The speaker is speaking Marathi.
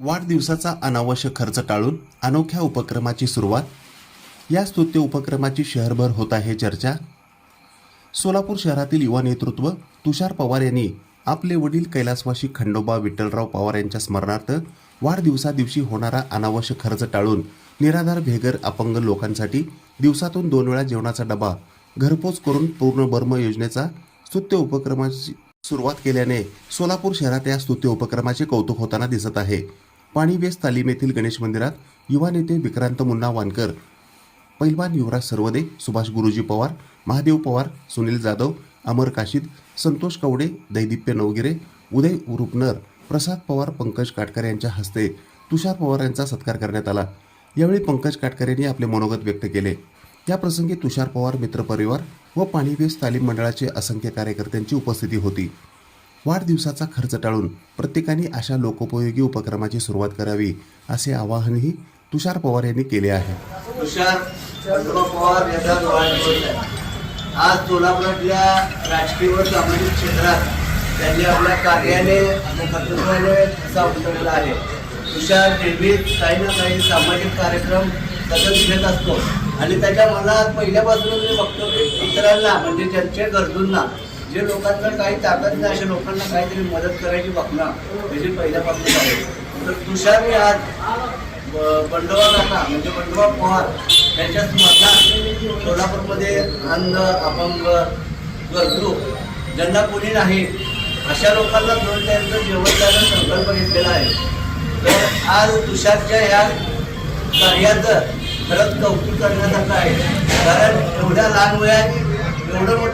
वाढदिवसाचा अनावश्यक खर्च टाळून अनोख्या उपक्रमाची सुरुवात. या स्तुत्य उपक्रमाची शहरभर होत आहे चर्चा. सोलापूर शहरातील युवा नेतृत्व तुषार पवार यांनी आपले वडील कैलासवासी खंडोबा विठ्ठलराव पवार यांच्या स्मरणार्थ वाढदिवसादिवशी होणारा अनावश्यक खर्च टाळून निराधार भेगर अपंग लोकांसाठी दिवसातून दोन वेळा जेवणाचा डबा घरपोच करून पूर्ण बर्म योजनेचा स्तुत्य उपक्रमाची सुरुवात केल्याने सोलापूर शहरात या स्तुत्य उपक्रमाचे कौतुक होताना दिसत आहे. पाणीबेस तालीम येथील गणेश मंदिरात युवा नेते विक्रांत मुन्ना वानकर पैलवान युवराज सर्वदे सुभाष गुरुजी पवार महादेव पवार सुनील जाधव अमर काशीद संतोष कवडे दैदिप्य नवगिरे उदय उरुपनर प्रसाद पवार पंकज काटकर यांच्या हस्ते तुषार पवार यांचा सत्कार करण्यात आला. यावेळी पंकज काटकर यांनी आपले मनोगत व्यक्त केले. या प्रसंगी तुषार पवार मित्रपरिवार व पाणीवेस तालीम मंडळाचे असंख्य कार्यकर्त्यांची उपस्थिती होती. वाढदिवसाचा खर्च टाळून प्रत्येकाने अशा लोकोपयोगी उपक्रमाची सुरुवात करावी असे आवाहनही तुषार पवार यांनी केले आहे. तुषार पवार यांचा आज सोलापुरातल्या राजकीय व सामाजिक क्षेत्रात त्यांनी आपल्या कार्याने आणि कर्तृत्वाने असा उतरलेला आहे. तुषार नेहमीच काही ना काही सामाजिक कार्यक्रम सतत घेत असतो. आणि त्याच्या मला पहिल्यापासून मी बघतो की इतरांना म्हणजे ज्यांच्या गरजूंना जे लोकांना काही ताकद नाही अशा लोकांना काहीतरी मदत करायची भावना त्याची पहिल्यापासून आहे. तर तुषार आज ब- बंडोबा काका म्हणजे बंडोबा पवार यांच्या स्मरणात सोलापूरमध्ये अंध अपंग गरजू ज्यांना कोणी नाही अशा लोकांना दोन त्यांचं जेवण द्यायचा संकल्प घेतलेला आहे. तर आज तुषारच्या ह्या कार्याचं खरंच कौतुक करण्यासारखं आहे. कारण एवढ्या लहान वयात एवढं मोठं